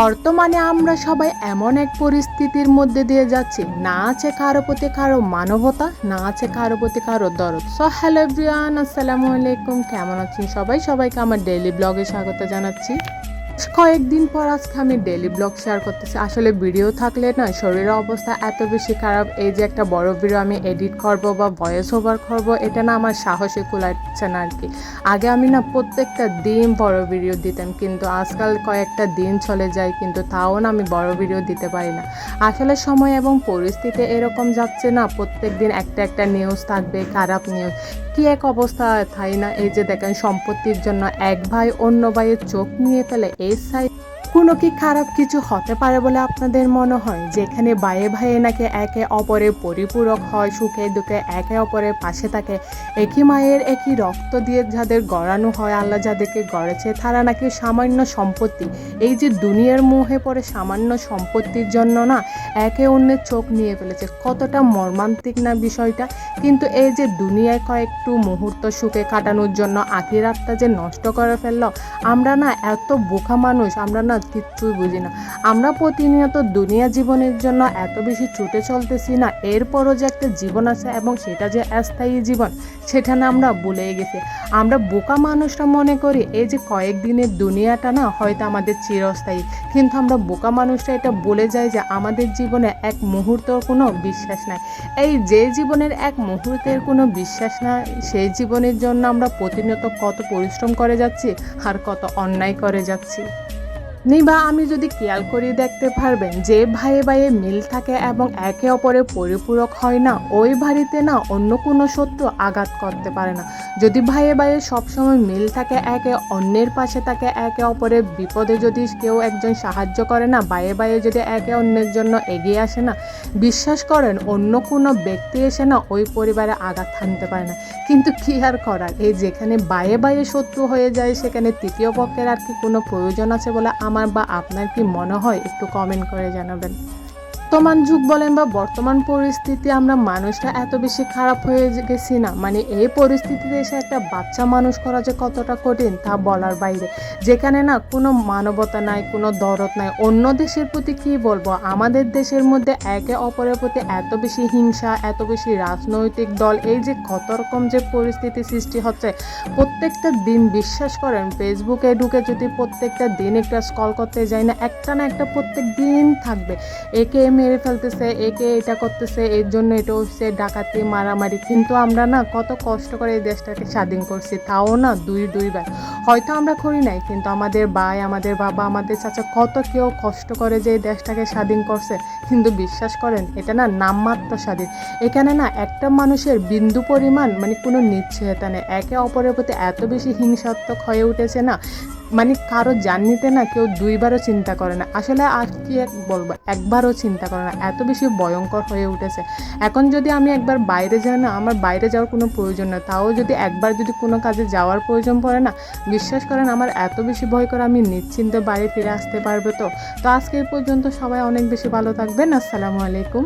বর্তমানে আমরা সবাই এমন এক পরিস্থিতির মধ্যে দিয়ে যাচ্ছি। না আছে কারও প্রতি কারও মানবতা, না আছে কারও প্রতি কারও দরদ। সো হ্যালো এভরিওয়ান আসসালামু আলাইকুম। কেমন আছেন সবাই? সবাইকে আমার ডেইলি ব্লগে স্বাগত জানাচ্ছি। কয়েকদিন পর আজকে আমি ডেলি ব্লগ শেয়ার করতেছি। আসলে ভিডিও থাকলে না শরীরের অবস্থা এত বেশি খারাপ, এই যে একটা বড় ভিডিও আমি এডিট করব বা ভয়েস ওভার করব, এটা না আমার সাহসে কুলাচ্ছে না আর কি আগে আমি না প্রত্যেকটা দিন বড় ভিডিও দিতাম, কিন্তু আজকাল কয়েকটা দিন চলে যায়, কিন্তু তাও না আমি বড় ভিডিও দিতে পারি না। আসলে সময় এবং পরিস্থিতি এরকম যাচ্ছে না, প্রত্যেক দিন একটা একটা নিউজ থাকবে, খারাপ নিউজ কি এক অবস্থা, তাই না? এই যে দেখেন, সম্পত্তির জন্য এক ভাই অন্য ভাইয়ের চোখ নিয়ে ফেলে এই সাইড কোনো কি খারাপ কিছু হতে পারে বলে আপনাদের মনে হয়? যেখানে ভাইয়ে ভাইয়ে নাকি একে অপরের পরিপূরক হয়, সুখে দুঃখে একে অপরের পাশে থাকে, একই মায়ের একই রক্ত দিয়ে যাদের গড়ানো হয়, আল্লাহ যাদেরকে গড়েছে, তারা নাকি সামান্য সম্পত্তি। এই যে দুনিয়ার মুহে পড়ে সামান্য সম্পত্তির জন্য না, একে অন্যের চোখ নিয়ে ফেলেছে। কতটা মর্মান্তিক না বিষয়টা? কিন্তু এই যে দুনিয়ায় কয়েকটু মুহূর্ত সুখে কাটানোর জন্য আখিরাতটা যে নষ্ট করে ফেলল, আমরা না এত বোকা মানুষ, আমরা না কিচ্ছুই বুঝি না। আমরা প্রতিনিয়ত দুনিয়া জীবনের জন্য এত বেশি ছুটে চলতেছি না, এরপরও যে একটা জীবন আছে এবং সেটা যে অস্থায়ী জীবন, সেটা না আমরা ভুলে গেছি। আমরা বোকা মানুষরা মনে করি এই যে কয়েকদিনের দুনিয়াটা না হয়তো আমাদের চিরস্থায়ী, কিন্তু আমরা বোকা মানুষরা এটা বলে যাই যে আমাদের জীবনে এক মুহূর্তর কোনো বিশ্বাস নাই। এই যে জীবনের এক মুহূর্তের কোনো বিশ্বাস না সেই জীবনের জন্য আমরা প্রতিনিয়ত কত পরিশ্রম করে যাচ্ছি আর কত অন্যায় করে যাচ্ছি। নিবা আমি যদি খেয়াল করি দেখতে পারবেন যে ভাইয়ে ভাইয়ে মিল থাকে এবং একে অপরের পরিপূরক হয় না, ওই বাড়িতে না অন্য কোনো শত্রু আঘাত করতে পারে না। যদি ভাইয়ে ভাইয়ে সবসময় মিল থাকে, একে অন্যের পাশে থাকে, একে অপরের বিপদে যদি কেউ একজন সাহায্য করে না, ভাইয়ে ভাইয়ে যদি একে অন্যের জন্য এগিয়ে আসে না, বিশ্বাস করেন অন্য কোনো ব্যক্তি এসে না ওই পরিবারে আঘাত হানতে পারে না। কিন্তু কি আর করার? এই যেখানে বায়ে বায়ে শত্রু হয়ে যায়, সেখানে তৃতীয় পক্ষের আর কি কোনো প্রয়োজন আছে বলে আমার বা আপনার কি মনে হয় একটু কমেন্ট করে জানাবেন। বর্তমান যুগ বলেন বা বর্তমান পরিস্থিতি, আমরা মানুষটা এত বেশি খারাপ হয়ে গেছি না। মানে এই পরিস্থিতিতে এসে একটা বাচ্চা মানুষ করা যে কতটা কঠিন, তা বলার বাইরে। যেখানে না কোনো মানবতা নাই, কোনো দরদ নাই। অন্য দেশের প্রতি কি বলব? আমাদের দেশের মধ্যে একে অপরের প্রতি এত বেশি হিংসা, এত বেশি রাজনৈতিক দল, এই যে কত রকম যে পরিস্থিতি সৃষ্টি হচ্ছে। প্রত্যেকটা দিন বিশ্বাস করেন, ফেসবুকে ঢুকে যদি প্রত্যেকটা দিন একটা স্কল করতে যাই না, একটা না একটা প্রত্যেক দিন থাকবে। একে মেরে ফেলতেছে, একে এটা করতেছে, এর জন্য এটা হচ্ছে ডাকাতি, মারামারি। কিন্তু আমরা না কত কষ্ট করে এই দেশটাকে স্বাধীন করছি, তাও না দুই দুই ভাই। হয়তো আমরা করি নাই, কিন্তু আমাদের ভাই, আমাদের বাবা, আমাদের চাচা কত কেউ কষ্ট করে যে এই দেশটাকে স্বাধীন করছে। কিন্তু বিশ্বাস করেন, এটা না নামমাত্র স্বাধীন। এখানে না একটা মানুষের বিন্দু পরিমাণ মানে কোনো নিশ্চয়তা নেই। একে অপরের প্রতি এত বেশি হিংসাত্মক হয়ে উঠেছে না মানে কারও জার্নিতে না কেউ দুইবারও চিন্তা করে না। আসলে আর কি এক বলব? একবারও চিন্তা করে না। এত বেশি ভয়ঙ্কর হয়ে উঠেছে। এখন যদি আমি একবার বাইরে যাই না, আমার বাইরে যাওয়ার কোনো প্রয়োজন না তাও যদি একবার যদি কোনো কাজে যাওয়ার প্রয়োজন পড়ে না, বিশ্বাস করেন আমার এত বেশি ভয় করে আমি নিশ্চিন্তে বাড়ি ফিরে আসতে পারবে তো। তো আজকে পর্যন্ত সবাই অনেক বেশি ভালো থাকবেন। আসসালামু আলাইকুম।